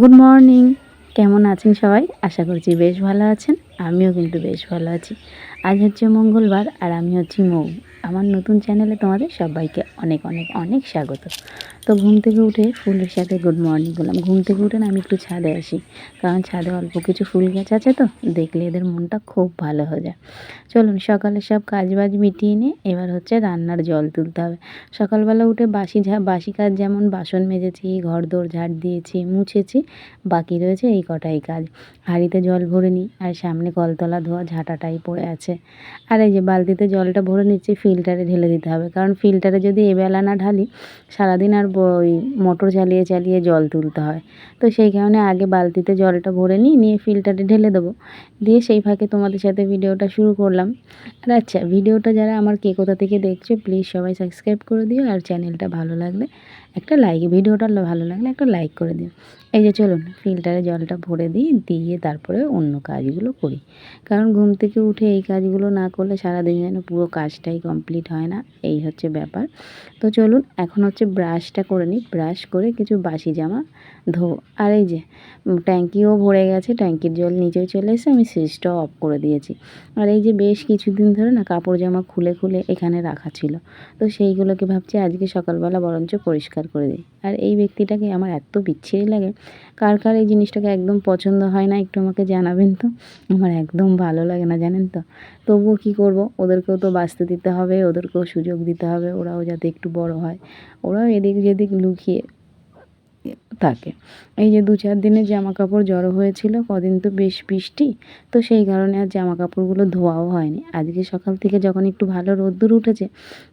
Good morning কেমন আছেন সবাই? আশা করছি বেশ ভালো আছেন। আমিও কিন্তু বেশ ভালো আছি। আজ হচ্ছে মঙ্গলবার আর আমি হচ্ছি মৌ। আমার নতুন চ্যানেলে তোমাদের সবাইকে অনেক অনেক অনেক স্বাগত। তো ঘুম থেকে উঠে ফুলের সাথে গুড মর্নিং বললাম। ঘুম থেকে উঠে না আমি একটু ছাদে আসি, কারণ ছাদে অল্প কিছু ফুল গাছ আছে তো, দেখলে এদের মনটা খুব ভালো হয়ে যায়। চলুন, সকালে সব কাজ বাজ মিটিয়ে নিয়ে এবার হচ্ছে রান্নার জল তুলতে হবে। সকালবেলা উঠে বাসি ঝা, বাসি কাজ যেমন বাসন মেজেছি, ঘর দোর ঝাড় দিয়েছি, মুছেছি, বাকি রয়েছে এই কটাই কাজ। হাঁড়িতে জল ভরে নিই, আর সামনে কলতলা ধোয়া ঝাঁটাটাই পড়ে আছে। আর এই যে বালতিতে জলটা ভরে নিচ্ছি ফিল্টারে ঢেলে দিতে হবে। কারণ ফিল্টারে যদি এবেলা না ঢালি, সারাদিন আর ওই মোটর চালিয়ে চালিয়ে জল তুলতে হয়। তো সেই কারণে আগে বালতিতে জলটা ভরে নিই নিয়ে ফিল্টারে ঢেলে দেবো। দিয়ে সেই ফাঁকে তোমাদের সাথে ভিডিওটা শুরু করলাম। আর আচ্ছা ভিডিওটা যারা আমার কে কোথা থেকে দেখছ প্লিজ সবাই সাবস্ক্রাইব করে দিও। আর চ্যানেলটা ভালো লাগলে একটা লাইক ভিডিওটা ভালো লাগলে একটা লাইক করে দিন এই যে চলুন ফিল্টারে জলটা ভরে দিই, দিয়ে তারপরে অন্য কাজগুলো করি। কারণ ঘুম থেকে উঠে এই কাজগুলো না করলে সারাদিন যেন পুরো কাজটাই কমপ্লিট হয় না, এই হচ্ছে ব্যাপার। তো চলুন, এখন হচ্ছে ব্রাশটা করে নিই। ব্রাশ করে কিছু বাসি জামা ধোবো আর এই যে ট্যাঙ্কিও ভরে গেছে, ট্যাঙ্কির জল নিচে চলে এসে আমি সুইচটাও অফ করে দিয়েছি। আর এই যে বেশ কিছুদিন ধরে না কাপড় জামা খুলে খুলে এখানে রাখা ছিল। তো সেইগুলোকে ভাবছি আজকে সকালবেলা বরঞ্চ পরিষ্কার করে দেয়। আর এই ব্যক্তিটাকে আমার এত বিচ্ছিরি লাগে, কার কার এই জিনিসটাকে একদম পছন্দ হয় না একটু আমাকে জানাবেন তো? আমার একদম ভালো লাগে না, জানেন তো? তবুও কী করব? ওদেরকেও তো বাঁচতে দিতে হবে, ওদেরকেও সুযোগ দিতে হবে, ওরাও যাতে একটু বড় হয়। ওরাও এদিক যেদিক লুকিয়ে থাকে। এই যে দু চার দিনে জামা কাপড় জড়ো হয়েছিল, কদিন তো বেশ বৃষ্টি, তো সেই কারণে আর জামা কাপড়গুলো ধোয়াও হয়নি। আজকে সকাল থেকে যখন একটু ভালো রোদ্দুর উঠেছে,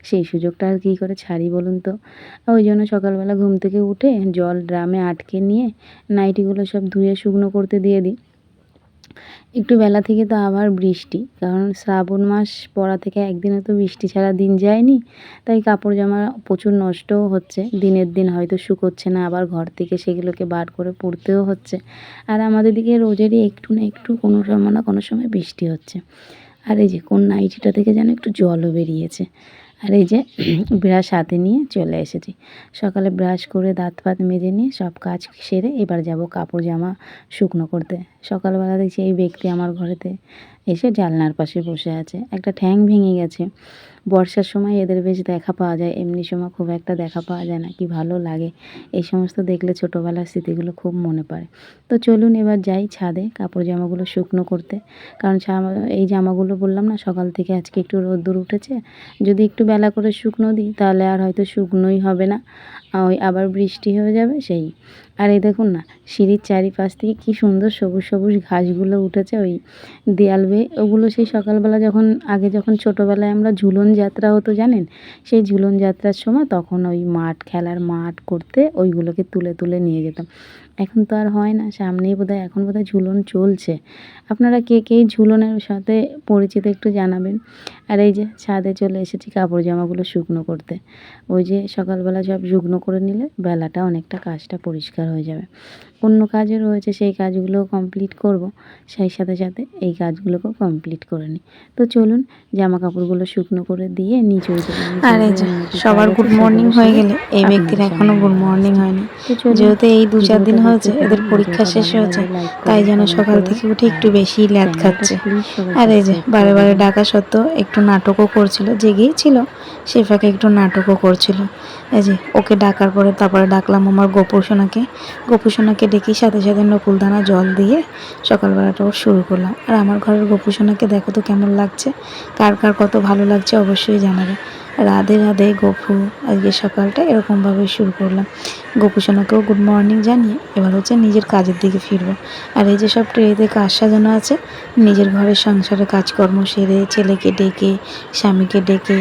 সেই সুযোগটা আর কী করে ছাড়ি বলুন তো? ওই জন্য সকালবেলা ঘুম থেকে উঠে জল ড্রামে আটকে নিয়ে নাইটিগুলো সব ধুয়ে শুকনো করতে দিয়ে দিই। একটু বেলা থেকে তো আবার বৃষ্টি, কারণ শ্রাবণ মাস পড়া থেকে একদিনও তো বৃষ্টি ছাড়া দিন যায়নি, তাই কাপড় জামা প্রচুর নষ্টও হচ্ছে। দিনের দিন হয়তো শুকোচ্ছে না, আবার ঘর থেকে সেগুলোকে বার করে পড়তেও হচ্ছে। আর আমাদের দিকে রোজেরই একটু না একটু কোনো সময় না কোনো সময় বৃষ্টি হচ্ছে। আর এই যে কোন নাইটিটা থেকে যেন একটু জলও বেরিয়েছে। আর এই যে ব্রাশ হাতে নিয়ে চলে এসেছি। সকালে ব্রাশ করে দাঁত ফাত মেজে নিয়ে সব কাজ সেরে এবার যাব কাপড় জামা শুকনো করতে। সকালবেলা দেখছি এই ব্যক্তি আমার ঘরেতে এসে জানলার পাশে বসে আছে। একটা ঠ্যাং ভেঙে গেছে। বর্ষার সময় এদের বেশ দেখা পাওয়া যায়। এমনি সময় খুব একটা দেখা পাওয়া যায় না। কি ভালো লাগে। এই সমস্ত দেখলে ছোটোবেলার স্মৃতিগুলো খুব মনে পড়ে। তো চলুন এবার যাই ছাদে কাপড় জামাগুলো শুকনো করতে। কারণ এই জামাগুলো বললাম না, সকাল থেকে আজকে একটু রোদ্দুর উঠেছে। যদি একটু বেলা করে শুকনো দিই, তাহলে আর হয়তো শুকনোই হবে না। ওই আবার বৃষ্টি হয়ে যাবে সেই। আর এই দেখুন না, সিঁড়ির চারিপাশ থেকে কি সুন্দর সবুজ সবুজ ঘাসগুলো উঠেছে ওই দেয়াল বেয়ে। ওগুলো সেই সকালবেলা যখন, আগে যখন ছোটোবেলায় আমরা ঝুলন যাত্রা হতো জানেন, সেই ঝুলন যাত্রার সময় তখন ওই মাঠ, খেলার মাঠ করতে ওইগুলোকে তুলে তুলে নিয়ে যেতাম। এখন তো আর হয় না, সামনেই বোধহয়, এখন বোধহয় ঝুলন চলছে। আপনারা কে কে ঝুলনের সাথে পরিচিত একটু জানাবেন। আর এই যে ছাদে চলে এসেছি কাপড় জামাগুলো শুকনো করতে। ওই যে সকালবেলা সব শুকনো করে নিলে বেলাটা অনেকটা কাজটা পরিষ্কার হয়ে যাবে। অন্য কাজও রয়েছে সেই কাজগুলোও কমপ্লিট করব। সেই সাথে সাথে এই কাজগুলোকেও কমপ্লিট করে নিই। তো চলুন জামা কাপড়গুলো শুকনো করে দিয়ে নিচে আর এই যে সবার গুড মর্নিং হয়ে গেলে। এই ব্যক্তির এখনও গুড মর্নিং হয়নি। যেহেতু এই দু চার দিন হয়েছে এদের পরীক্ষা শেষ হয়েছে তাই যেন সকাল থেকে উঠে একটু বেশি ল্যাদ খাচ্ছে। আর এই যে বারে বারে ডাকা সত্ত্বেও একটু নাটকও করছিল জেগেই ছিল সে ফাঁকে একটু নাটকও করছিল। এই যে ওকে ডাকার পরে তারপরে ডাকলাম আমার গোপোষণাকে গোপোষণাকে ডেকে সাথে সাথে নকুলদানা জল দিয়ে সকালবেলাটাও শুরু করলাম। আর আমার ঘরের গোপোষণাকে দেখো তো কেমন লাগছে। কার কার কত ভালো লাগছে অবশ্যই জানাবে। রাধে রাধে গপু, আজকে সকালটা এরকমভাবে শুরু করলাম। গোপুসোনাকেও গুড মর্নিং জানিয়ে এবার হচ্ছে নিজের কাজের দিকে ফিরবো। আর এই যে সব ট্রেতে কাজ সাজানো আছে, নিজের ঘরের সংসারে কাজকর্ম সেরে ছেলেকে ডেকে, স্বামীকে ডেকে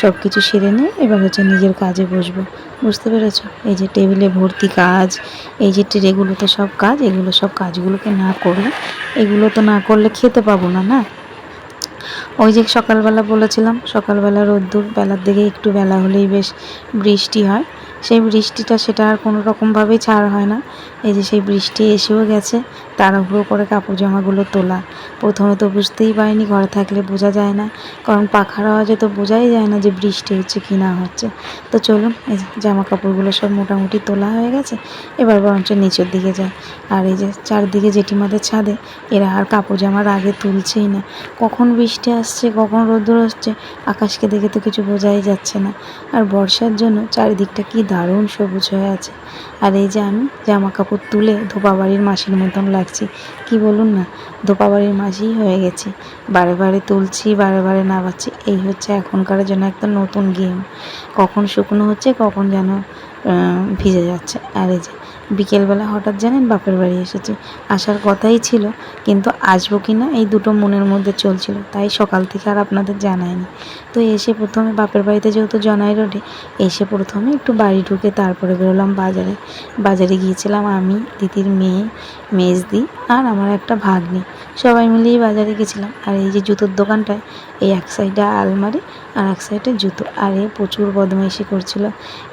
সব কিছু সেরে নিয়ে এবার হচ্ছে নিজের কাজে বসবো। বুঝতে পেরেছ? এই যে টেবিলে ভর্তি কাজ, এই যে ট্রেগুলোতে সব কাজ, এগুলো সব কাজগুলোকে না করলে এগুলো তো না করলে খেতে পাবো না না? ওই যে সকালবেলা বলেছিলাম, সকালবেলা রোদ্দুর, বেলার দিকে একটু বেলা হলেই বেশ বৃষ্টি হয়। সেই বৃষ্টিটা সেটা আর কোনো রকমভাবেই ছাড় হয় না। এই যে সেই বৃষ্টি এসেও গেছে তাড়াহুড়ো করে কাপড় জামাগুলো তোলা। প্রথমে তো বুঝতেই পারিনি, ঘরে থাকলে বোঝা যায় না, কারণ পাখার আওয়াজে তো বোঝাই যায় না যে বৃষ্টি হচ্ছে কি না হচ্ছে। তো চলুন, এই জামা কাপড়গুলো সব মোটামুটি তোলা হয়ে গেছে, এবার বরঞ্চ নিচের দিকে যায় আর এই যে চারদিকে জেঠিমাদের ছাদে, এরা আর কাপড় জামার আগে তুলছেই না। কখন বৃষ্টি আসছে, কখন রোদ্র আসছে, আকাশকে দেখে তো কিছু বোঝাই যাচ্ছে না। আর বর্ষার জন্য চারিদিকটা কি দারুণ সবুজ হয়ে আছে। আর এই যে আমি জামা কাপড় তুলে ধোপা বাড়ির মাসির মতন লাগছি, কি বলুন না? ধোপা বাড়ির মাসিই হয়ে গেছে। বারে বারে তুলছি, বারে বারে নামাচ্ছি, এই হচ্ছে এখনকার জন্য একটা নতুন গেম কখন শুকনো হচ্ছে, কখন যেন ভিজে যাচ্ছে। আর এই যে বিকেলবেলা হঠাৎ জানেন বাপের বাড়ি এসেছি। আসার কথাই ছিল, কিন্তু আসব কি না এই দুটো মনের মধ্যে চলছিল, তাই সকাল থেকে আর আপনাদের জানায়নি। তো এসে প্রথমে বাপের বাড়িতে যেহেতু জনাই রোডে, এসে প্রথমে একটু বাড়ি ঢুকে তারপরে বেরোলাম বাজারে। বাজারে গিয়েছিলাম আমি, দিদির মেয়ে, মেজদি আর আমার একটা ভাগ্নি। সবাই মিলেই বাজারে গেছিলাম। আর এই যে জুতোর দোকানটায়, এই এক সাইডে আলমারি আর এক সাইডে জুতো। আর এ প্রচুর বদমাইশি করছিল।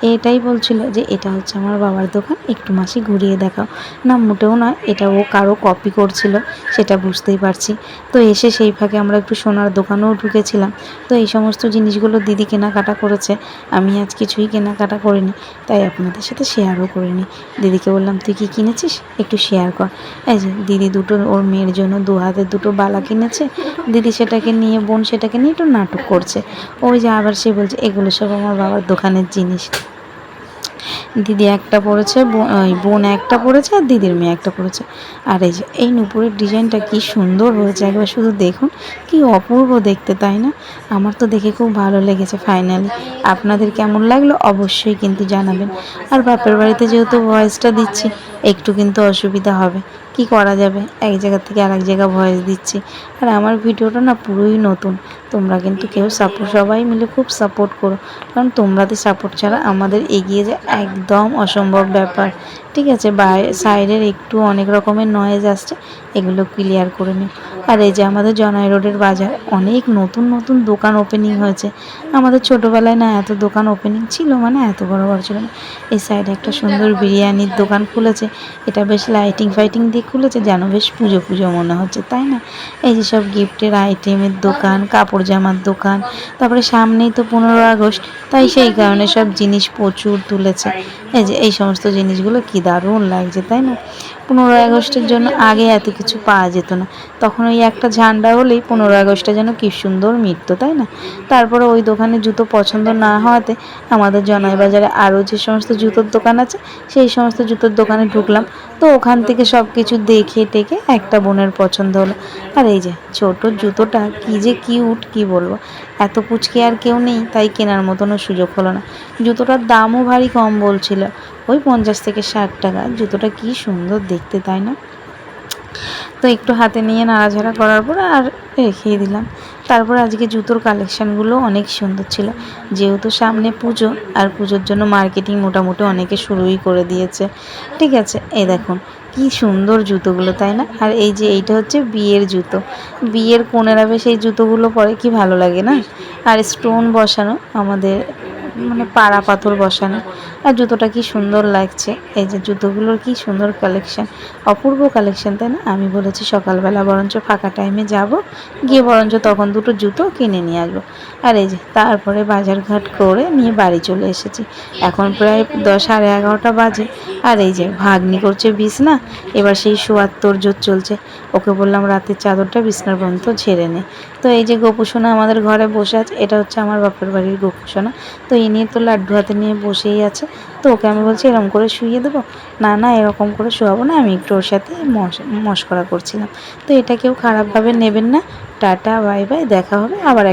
এটাই বলছিল যে এটা হচ্ছে আমার বাবার দোকান, একটু মাসি ঘুরিয়ে দেখাও। না, মোটেও না এটা ও কারও কপি করছিল, সেটা বুঝতেই পারছি। তো এসে সেই ফাঁকে আমরা একটু সোনার দোকানেও ঢুকেছিলাম। তো এই সমস্ত জিনিসগুলো দিদি কেনাকাটা করেছে, আমি আজ কিছুই কেনাকাটা করিনি, তাই আপনাদের সাথে শেয়ারও করিনি। দিদিকে বললাম, তুই কি কিনেছিস? একটু শেয়ার কর। এই যে, দিদি দুটো, ওর মেয়ের জন্য দু হাতে দুটো বালা কিনেছে। দিদি সেটাকে নিয়ে, বোন সেটাকে নিয়ে একটু নাটক করছে। ওই যে আবার সে বলছে, এগুলো সব আমার বাবার দোকানের জিনিস। দিদি একটা পড়েছে, বোন একটা পড়েছে আর দিদির মেয়ে একটা পড়েছে। আর এই যে, এই নুপুরের ডিজাইনটা কি সুন্দর হয়েছে, একবার শুধু দেখুন। কি অপূর্ব দেখতে, তাই না? আমার তো দেখে খুব ভালো লেগেছে ফাইনালি আপনাদের কেমন লাগল অবশ্যই কিন্তু জানাবেন। আর বাপের বাড়িতে যেহেতু ভয়েসটা দিচ্ছি, একটু কিন্তু অসুবিধা হবে। কি করা যাবে? এক জায়গা থেকে আরেক জায়গা ভয়েস দিচ্ছি। আর আমার ভিডিওটা না পুরোই নতুন। তোমরা কিন্তু কেউ সাপোর্ট সবাই মিলে খুব সাপোর্ট করো। কারণ তোমাদের সাপোর্ট ছাড়া আমাদের এগিয়ে যায় একদম অসম্ভব ব্যাপার। ঠিক আছে সাইডের একটু অনেক রকমের নয়েজ আসছে, এগুলো ক্লিয়ার করে নিও। আর এই যে আমাদের জনাই রোডের বাজার, অনেক নতুন নতুন দোকান ওপেনিং হয়েছে। আমাদের ছোটোবেলায় না এত দোকান ওপেনিং ছিল মানে এত বড় বড় ছিল না। এই সাইডে একটা সুন্দর বিরিয়ানির দোকান খুলেছে, এটা বেশ লাইটিং ফাইটিং দিয়ে খুলেছে, যেন বেশ পুজো পুজো মনে হচ্ছে, তাই না? এই যে সব গিফটের আইটেমের দোকান, কাপড় জামার দোকান, তারপরে সামনেই তো পনেরো আগস্ট, তাই সেই কারণে সব জিনিস প্রচুর তুলেছে। এই যে এই সমস্ত জিনিসগুলো কি দারুণ লাগছে, তাই না? পনেরো আগস্টের জন্য আগে এত কিছু পাওয়া যেত না। তখন ওই একটা ঝান্ডা হলেই পনেরো আগস্টটা যেন কি সুন্দর মিটতো তাই না? তারপরে ওই দোকানে জুতো পছন্দ না হওয়াতে আমাদের জনাই বাজারে আরও যে সমস্ত জুতোর দোকান আছে, সেই সমস্ত জুতোর দোকানে ঢুকলাম। তো ওখান থেকে সব কিছু দেখে টেকে একটা বোনের পছন্দ হলো। আর এই যে ছোট জুতোটা কি যে কিউট কি বলব? এত পুচকে আর কেউ নেই, তাই কেনার মতনও সুযোগ হলো না। জুতোটার দামও ভারী কম বলছিল। ওই পঞ্চাশ থেকে ষাট টাকা। জুতোটা কি সুন্দর দেখতে, তাই না? তো একটু হাতে নিয়ে নাড়াঝাড়া করার পর আর রেখেই দিলাম। তারপর আজকে জুতোর কালেকশানগুলো অনেক সুন্দর ছিল। যেহেতু সামনে পুজো, আর পুজোর জন্য মার্কেটিং মোটামুটি অনেকে শুরুই করে দিয়েছে। ঠিক আছে, এই দেখুন। কি সুন্দর জুতোগুলো, তাই না? আর এই যে এইটা হচ্ছে বিয়ের জুতো। বিয়ের কোনেরা বেশ এই জুতোগুলো পরে কি ভালো লাগে না? আর স্টোন বসানো, আমাদের মানে পাড়া পাথর বসানো। আর জুতোটা কি সুন্দর লাগছে। এই যে জুতোগুলোর কি সুন্দর কালেকশন অপূর্ব কালেকশন তাই না? আমি বলেছি সকালবেলা বরঞ্চ ফাঁকা টাইমে যাব, গিয়ে বরঞ্চ তখন দুটো জুতো কিনে নিয়ে আসব। আর এই যে তারপরে বাজারঘাট করে নিয়ে বাড়ি চলে এসেছি। এখন প্রায় দশ, সাড়ে এগারোটা বাজে। আর এই যে ভাগ্নি করছে বিছনা, এবার সেই শোয়ার তোরজোর চলছে। ওকে বললাম, রাতের চাদরটা বিছনার পর্যন্ত ছেড়ে নে। তো এই যে গোপুসোনা আমাদের ঘরে বসে আছে, এটা হচ্ছে আমার বাপের বাড়ির গোপুসোনা তো এই নিয়ে তো লাড্ডু হাতে নিয়ে বসেই আছে। তো ওকে আমি বলছি এরকম করে শুয়ে দেবো? না না, এরকম করে শোয়াবো না, আমি একটু ওর সাথে মশ- মশকরা করছিলাম। তো এটা কেউ খারাপভাবে নেবেন না। টাটা, বাই বাই, দেখা হবে আবার